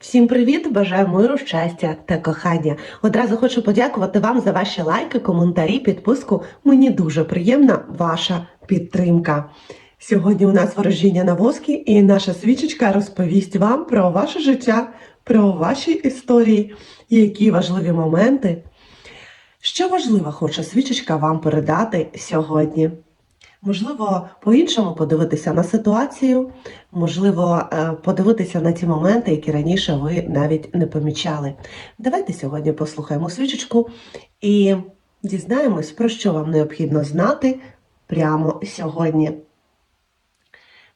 Всім привіт! Бажаю миру, щастя та кохання. Одразу хочу подякувати вам за ваші лайки, коментарі, підписку. Мені дуже приємна ваша підтримка. Сьогодні у нас ворожіння на воскі, і наша свічечка розповість вам про ваше життя, про ваші історії, які важливі моменти. Що важливо хоче свічечка вам передати сьогодні? Можливо, по-іншому подивитися на ситуацію, можливо, е, подивитися на ті моменти, які раніше ви навіть не помічали. Давайте сьогодні послухаємо свічечку і дізнаємось, про що вам необхідно знати прямо сьогодні.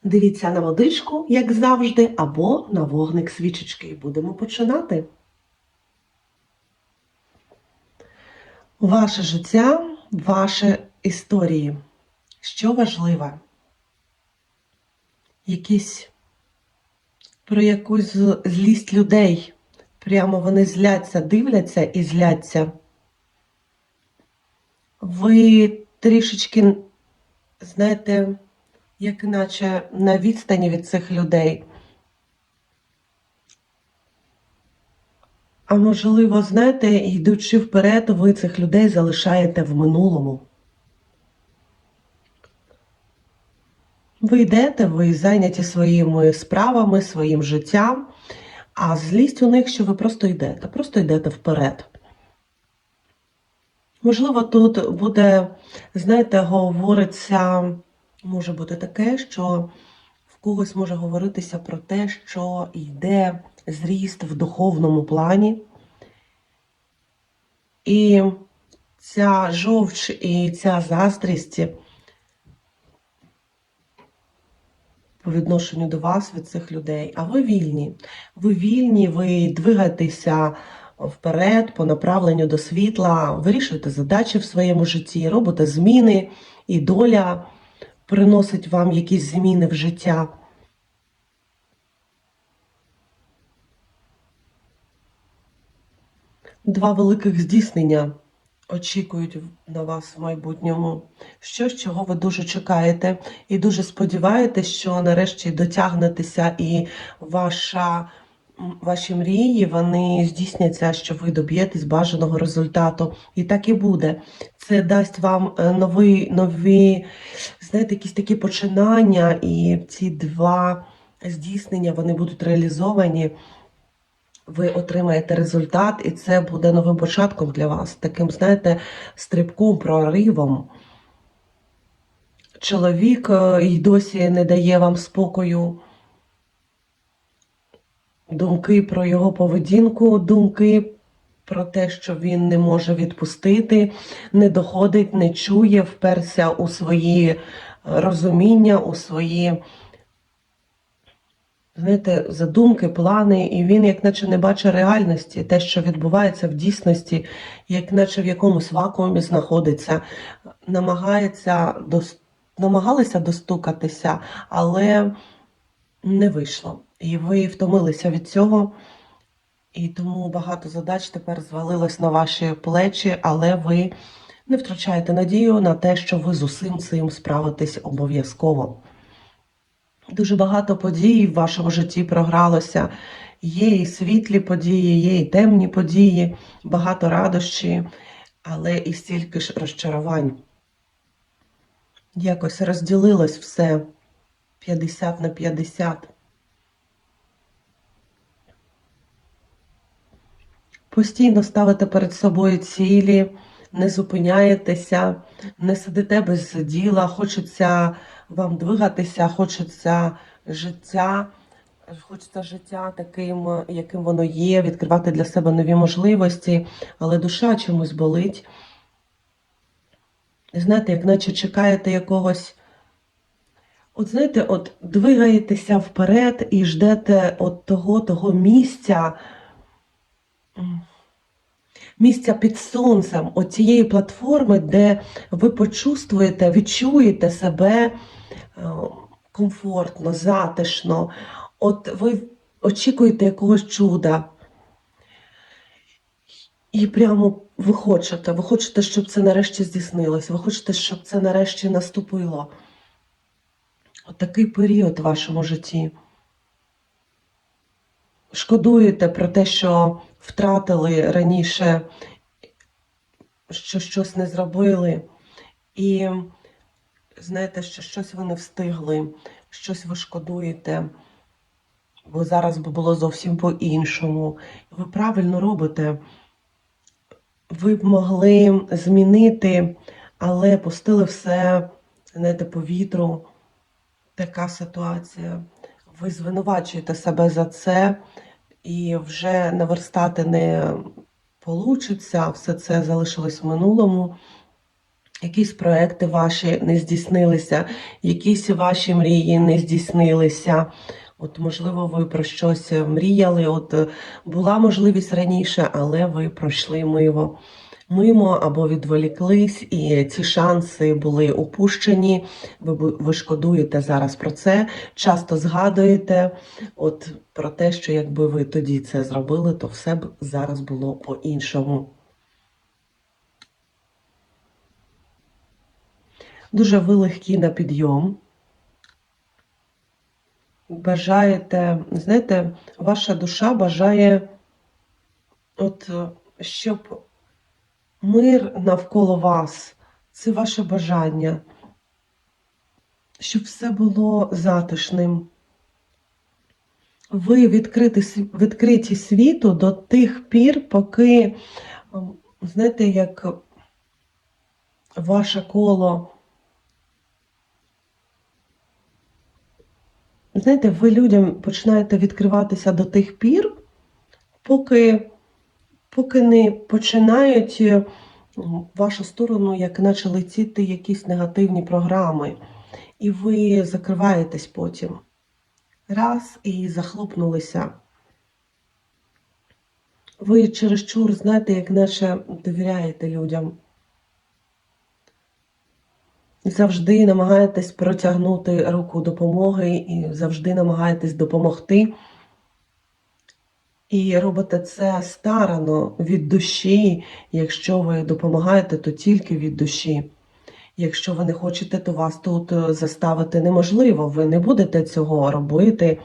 Дивіться на водичку, як завжди, або на вогник свічечки. Будемо починати. Ваше життя, ваші історії. Що важливе? Якісь про якусь злість людей. Прямо вони зляться, дивляться і зляться. Ви трішечки, знаєте, як наче на відстані від цих людей. А можливо, знаєте, йдучи вперед, ви цих людей залишаєте в минулому. Ви йдете, ви зайняті своїми справами, своїм життям, а злість у них, що ви просто йдете, просто йдете вперед. Можливо, тут буде, знаєте, говориться, може бути таке, що в когось може говоритися про те, що йде зріст в духовному плані. І ця жовч і ця заздрість по відношенню до вас від цих людей. А ви вільні. Ви вільні, ви двигаєтеся вперед по направленню до світла, вирішуєте задачі в своєму житті, робите зміни, і доля приносить вам якісь зміни в життя. Два великих здійснення очікують на вас в майбутньому. Щось, чого ви дуже чекаєте, і дуже сподіваєтесь, що нарешті дотягнетеся, і ваша, ваші мрії вони здійсняться, що ви доб'єтесь бажаного результату. І так і буде. Це дасть вам е, нові, нові, знаєте, якісь такі починання, і ці два здійснення вони будуть реалізовані ви отримаєте результат, і це буде новим початком для вас, таким, знаєте, стрибком, проривом. Чоловік е, й досі не дає вам спокою. Думки про його поведінку, думки про те, що він не може відпустити, не доходить, не чує, вперся у свої е, розуміння, у свої знаєте, задумки, плани, і він, як наче не бачить реальності, те, що відбувається в дійсності, як наче в якомусь вакуумі знаходиться, намагається дос... намагалися достукатися, але не вийшло. І ви втомилися від цього. І тому багато задач тепер звалилось на ваші плечі, але ви не втрачаєте надію на те, що ви з усім цим справитесь обов'язково. Дуже багато подій в вашому житті програлося. Є і світлі події, є і темні події, багато радощі, але і стільки ж розчарувань. Якось розділилось все 50 на 50. Постійно ставите перед собою цілі, не зупиняєтеся, не сидите без діла, хочеться вам двигатися, хочеться життя, хочеться життя таким, яким воно є, відкривати для себе нові можливості, але душа чомусь болить. Знаєте, як наче чекаєте якогось. От знаєте, от двигаєтеся вперед і ждете от того, того місця, місця під сонцем, от цієї платформи, де ви почувствуєте, відчуєте себе комфортно, затишно. От ви очікуєте якогось чуда. І прямо ви хочете, ви хочете, щоб це нарешті здійснилось, ви хочете, щоб це нарешті наступило. От такий період в вашому житті. шкодуєте про те, що втратили раніше, що щось не зробили, і знаєте, що щось ви не встигли, щось ви шкодуєте, бо зараз би було зовсім по-іншому. Ви правильно робите. Ви б могли змінити, але пустили все, знаєте, по вітру. Така ситуація. Ви звинувачуєте себе за це, і вже наверстати не получиться, все це залишилось в минулому. Якісь проекти ваші не здійснилися, якісь ваші мрії не здійснилися. От, можливо, ви про щось мріяли, от була можливість раніше, але ви пройшли мимо, мимо або відволіклись, і ці шанси були упущені. Ви, ви шкодуєте зараз про це, часто згадуєте от про те, що якби ви тоді це зробили, то все б зараз було по-іншому. Дуже ви легкі на підйом. Бажаєте, знаєте, ваша душа бажає, от, щоб мир навколо вас, це ваше бажання, щоб все було затишним. Ви відкриті світу до тих пір, поки, ем, знаєте, як ваше коло. Знаєте, ви людям починаєте відкриватися до тих пір, поки, поки не починають е, в вашу сторону, як наче летіти якісь негативні програми, і ви закриваєтесь потім. Раз і захлопнулися. Ви чересчур, знаєте, як наче довіряєте людям. Завжди намагаєтесь протягнути руку допомоги і завжди намагаєтесь допомогти. І робите це старано від душі. Якщо ви допомагаєте, то тільки від душі. Якщо ви не хочете, то вас тут е, заставити неможливо. Ви не будете цього робити.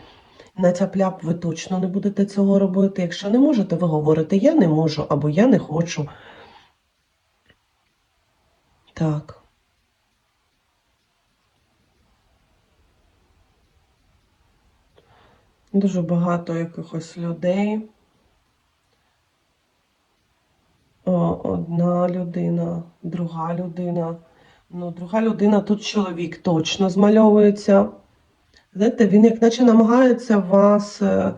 На тяп-ляп ви точно не будете цього робити. Якщо не можете, ви говорите я не можу або я не хочу. Так. Дуже багато якихось людей. Одна людина, друга людина. Ну, друга людина, тут чоловік точно змальовується. Знаєте, він як наче намагається вас е,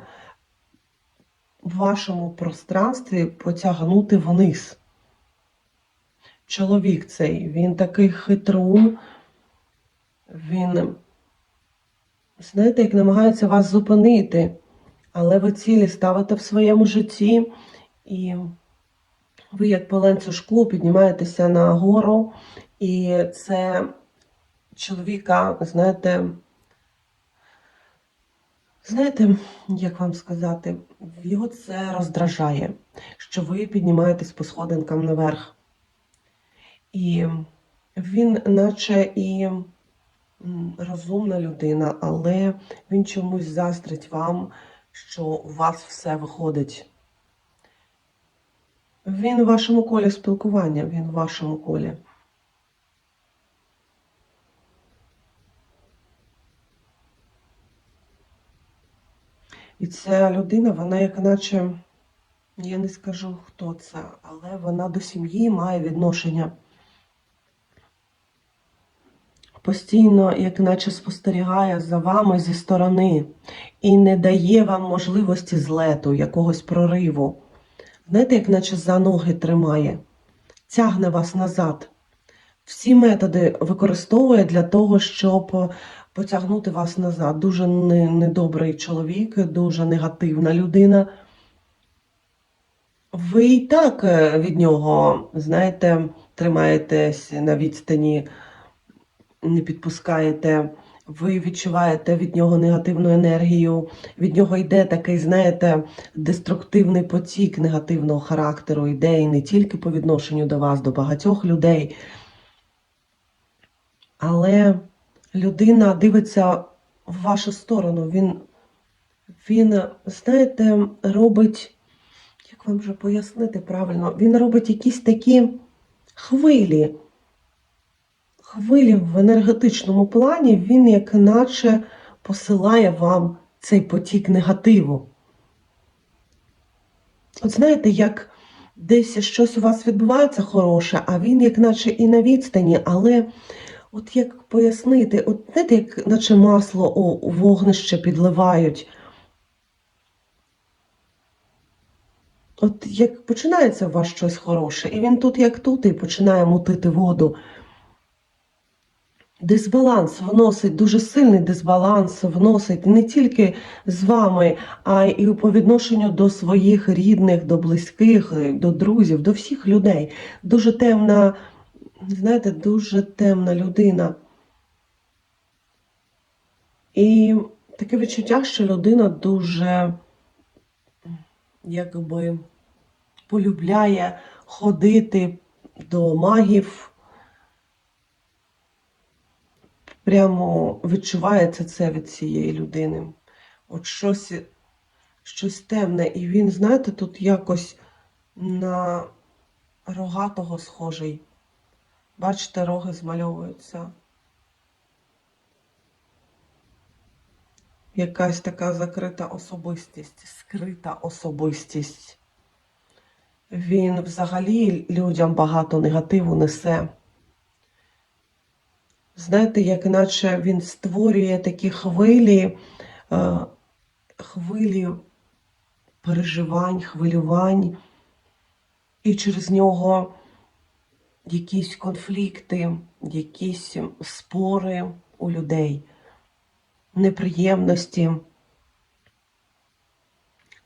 в вашому пространстві потягнути вниз. Чоловік цей, він такий хитрун, він, знаєте, як намагається вас зупинити, але ви цілі ставите в своєму житті, і ви, як по ланцюжку, піднімаєтеся на гору, і це чоловіка, знаєте, знаєте, як вам сказати, його це роздражає, що ви піднімаєтесь по сходинкам наверх. І він, наче і розумна людина, але він чомусь заздрить вам, що у вас все виходить. Він у вашому колі спілкування, він у вашому колі. І ця людина, вона як наче, я не скажу хто це, але вона до сім'ї має відношення. Постійно, як наче спостерігає за вами зі сторони і не дає вам можливості злету, якогось прориву. Знаєте, як наче за ноги тримає, тягне вас назад. Всі методи використовує для того, щоб потягнути вас назад. Дуже недобрий чоловік, дуже негативна людина. Ви і так е, від нього, знаєте, тримаєтесь на відстані, не підпускаєте. Ви відчуваєте від нього негативну енергію, від нього йде такий, знаєте, деструктивний потік негативного характеру, йде і не тільки по відношенню до вас, до багатьох людей. Але людина дивиться в вашу сторону, він, Він, знаєте, робить, як вам же пояснити правильно, він робить якісь такі хвилі. Хвилі в енергетичному плані, він як наче посилає вам цей потік негативу. От знаєте, як десь щось у вас відбувається хороше, а він як наче і на відстані, але от як пояснити, от знаєте, як наче масло у вогнище підливають. От як починається у вас щось хороше, і він тут, як тут, і починає мутити воду. Дисбаланс вносить дуже сильний дисбаланс вносить не тільки з вами, а й по відношенню до своїх рідних, до близьких, до друзів, до всіх людей. Дуже темна, знаєте, дуже темна людина. І таке відчуття, що людина дуже якби полюбляє ходити до магів. Прямо відчувається це від цієї людини. От щось, щось темне. І він, знаєте, тут якось на рогатого схожий. Бачите, роги змальовуються. Якась така закрита особистість, скрита особистість. Він взагалі людям багато негативу несе. Знаєте, як наче він створює такі хвилі, е, хвилі переживань, хвилювань, і через нього якісь конфлікти, якісь спори у людей, неприємності.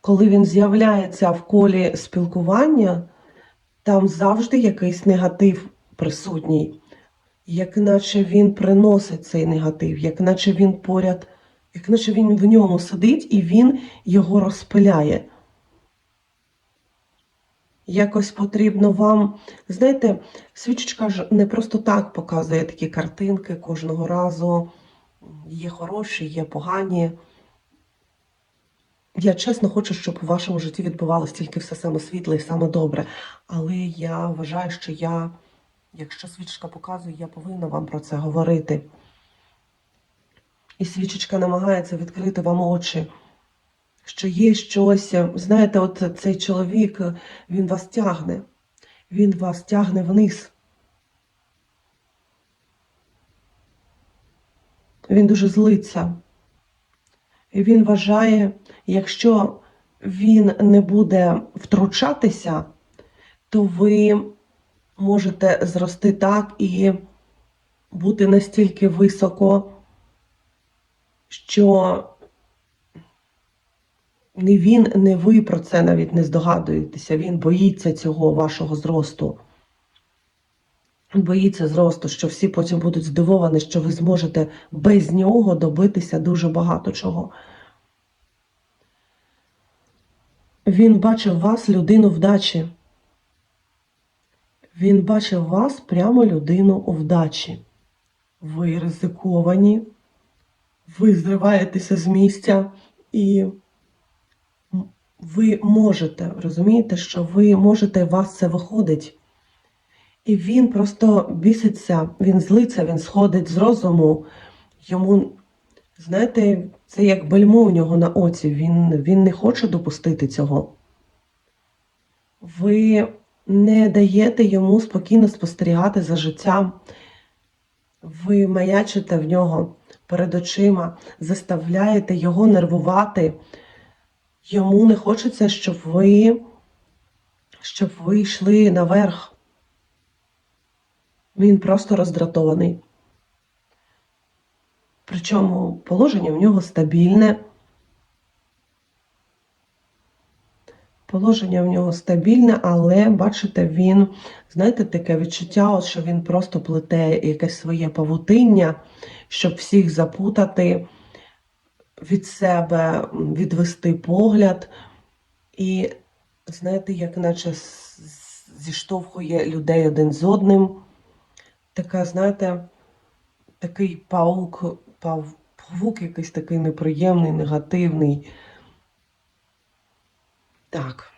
Коли він з'являється в колі спілкування, там завжди якийсь негатив присутній як наче він приносить цей негатив, як наче він поряд, як наче він в ньому сидить і він його розпиляє. Якось потрібно вам, знаєте, свічечка ж не просто так показує такі картинки кожного разу. Є хороші, є погані. Я чесно хочу, щоб у вашому житті відбувалося тільки все саме світле і саме добре. Але я вважаю, що я Якщо свічка показує, я повинна вам про це говорити. І свічечка намагається відкрити вам очі, що є щось. Знаєте, от цей чоловік, він вас тягне, він вас тягне вниз. Він дуже злиться. І він вважає, якщо він не буде втручатися, то ви можете зрости так і бути настільки високо, що не він, не ви про це навіть не здогадуєтеся. Він боїться цього вашого зросту. Боїться зросту, що всі потім будуть здивовані, що ви зможете без нього добитися дуже багато чого. Він бачив вас людину вдачі. Він бачив вас прямо людину у вдачі. Ви ризиковані, ви зриваєтеся з місця і ви можете, розумієте, що ви можете, у вас це виходить. І він просто біситься, він злиться, він сходить з розуму. Йому, знаєте, це як бельмо у нього на оці. Він, Він не хоче допустити цього. Ви не даєте йому спокійно спостерігати за життям. Ви маячите в нього перед очима, заставляєте його нервувати. Йому не хочеться, щоб ви, щоб ви йшли наверх. Він просто роздратований. Причому положення в нього стабільне. Положення в нього стабільне, але, бачите, він, знаєте, таке відчуття, от, що він просто плете якесь своє павутиння, щоб всіх запутати від себе, відвести погляд. І, знаєте, як наче зіштовхує людей один з одним. Така, знаєте, такий паук, пав, павук якийсь такий неприємний, негативний Так.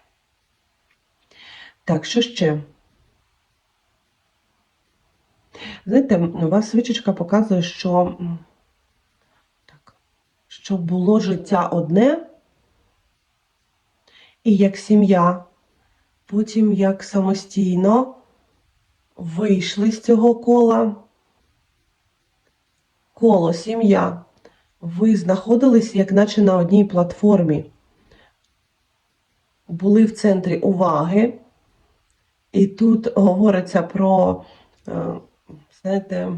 Так, що ще? Знаєте, у вас свічечка показує, що, так, що було життя одне, і як сім'я, потім як самостійно вийшли з цього кола. Коло, сім'я. Ви знаходились, як наче на одній платформі. Були в центрі уваги, і тут говориться про, е, знаєте,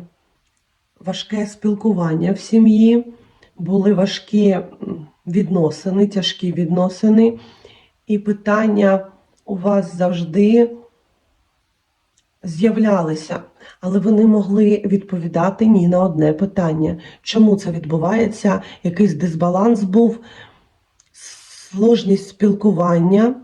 важке спілкування в сім'ї, були важкі відносини, тяжкі відносини, і питання у вас завжди з'являлися, але ви не могли відповідати ні на одне питання. Чому це відбувається? Якийсь дисбаланс був, сложність спілкування.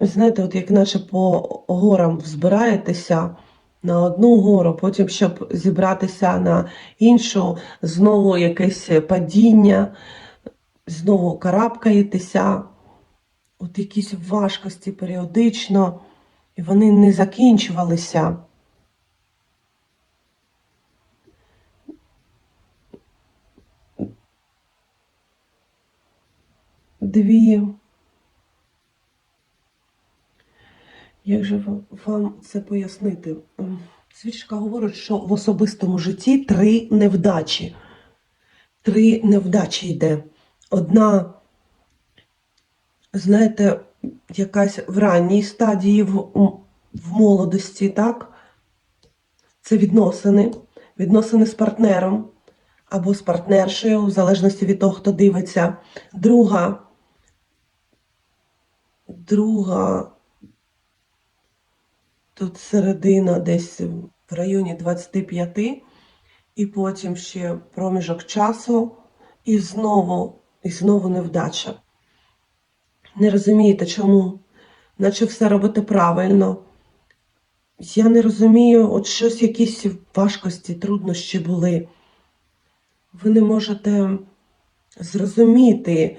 Знаєте, от як наче по горам взбираєтеся на одну гору, потім, щоб зібратися на іншу, знову якесь падіння, знову карабкаєтеся. От якісь важкості періодично, і вони не закінчувалися. Дві. Як же вам це пояснити? Ем, Свічка говорить, що в особистому житті три невдачі. Три невдачі йде. Одна, знаєте, якась в ранній стадії, в, в молодості, так? Це відносини, відносини з партнером або з партнершею, в залежності від того, хто дивиться. Друга, друга Тут середина десь в районі 25, і потім ще проміжок часу, і знову, і знову невдача. Не розумієте, чому? Наче все робите правильно. Я не розумію, от щось якісь важкості, труднощі були. Ви не можете зрозуміти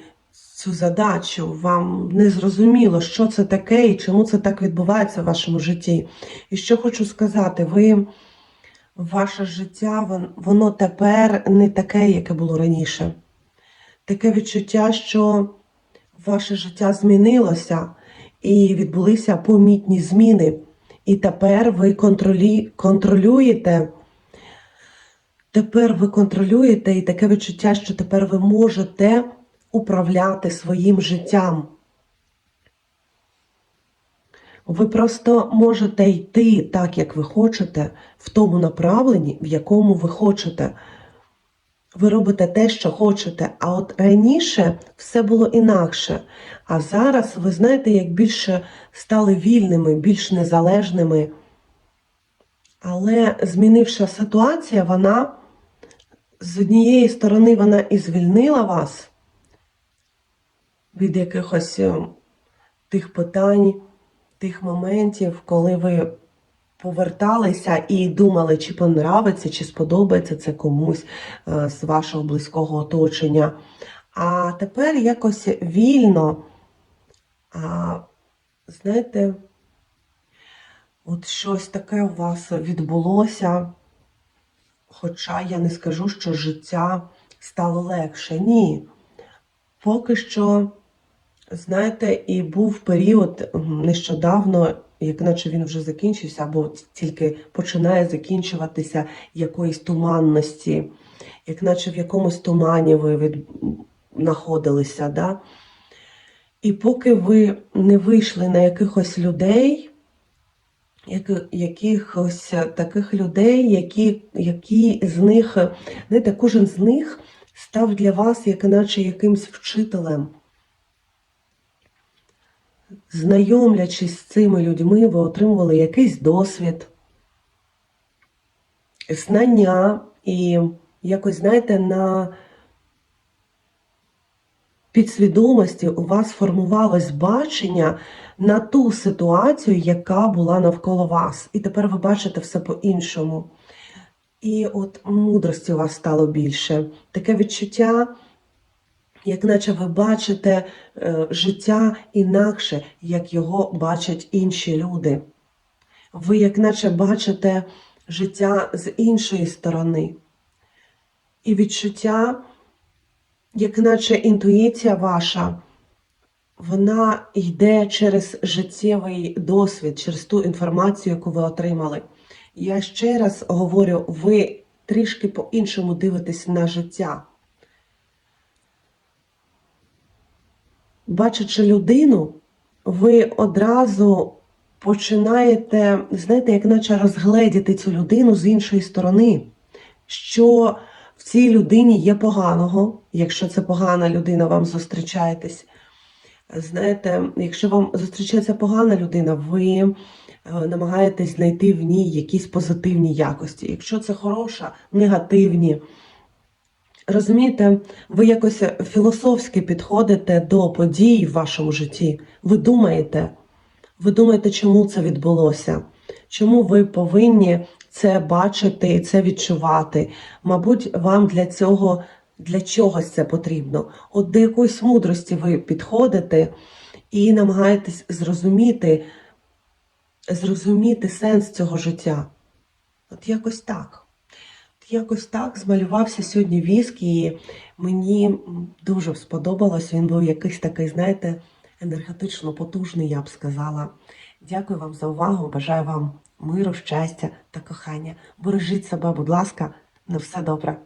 цю задачу, вам не зрозуміло, що це таке і чому це так відбувається в вашому житті. І що хочу сказати, ви, ваше життя, воно тепер не таке, яке було раніше. Таке відчуття, що ваше життя змінилося і відбулися помітні зміни. І тепер ви контролі... контролюєте. Тепер ви контролюєте і таке відчуття, що тепер ви можете управляти своїм життям. Ви просто можете йти так, як ви хочете, в тому направленні, в якому ви хочете. Ви робите те, що хочете. А от раніше все було інакше. А зараз ви знаєте, як більше стали вільними, більш незалежними. Але змінивша ситуація, вона з однієї сторони вона і звільнила вас від якихось е, тих питань, тих моментів, коли ви поверталися і думали, чи понравиться, чи сподобається це комусь е, з вашого близького оточення. А тепер якось вільно, а, знаєте, от щось таке у вас відбулося. Хоча я не скажу, що життя стало легше. Ні. Поки що, знаєте, і був період нещодавно, як наче він вже закінчився, або тільки починає закінчуватися якоїсь туманності, як наче в якомусь тумані ви від... знаходилися. Да? І поки ви не вийшли на якихось людей, як- якихось таких людей, які, які з них, знаєте, кожен з них став для вас як наче якимсь вчителем. Знайомлячись з цими людьми, ви отримували якийсь досвід, знання і якось, знаєте, на підсвідомості у вас формувалось бачення на ту ситуацію, яка була навколо вас. І тепер ви бачите все по-іншому. І от мудрості у вас стало більше. Таке відчуття, як наче ви бачите е, життя інакше, як його бачать інші люди. Ви, як наче бачите життя з іншої сторони. І відчуття, як наче інтуїція ваша, вона йде через життєвий досвід, через ту інформацію, яку ви отримали. Я ще раз говорю, ви трішки по-іншому дивитесь на життя. Бачачи людину, ви одразу починаєте, знаєте, як наче розгледіти цю людину з іншої сторони, що в цій людині є поганого, якщо це погана людина, вам зустрічаєтесь. Знаєте, якщо вам зустрічається погана людина, ви е, намагаєтесь знайти в ній якісь позитивні якості. Якщо це хороша, негативні. Розумієте, ви якось філософськи підходите до подій в вашому житті. Ви думаєте, ви думаєте, чому це відбулося? Чому ви повинні це бачити і це відчувати? Мабуть, вам для цього для чогось це потрібно. От до якоїсь мудрості ви підходите і намагаєтесь зрозуміти, зрозуміти сенс цього життя. От якось так. Якось так змалювався сьогодні віск, і мені дуже сподобалось. Він був якийсь такий, знаєте, енергетично потужний, я б сказала. Дякую вам за увагу. Бажаю вам миру, щастя та кохання. Бережіть себе, будь ласка, на все добре.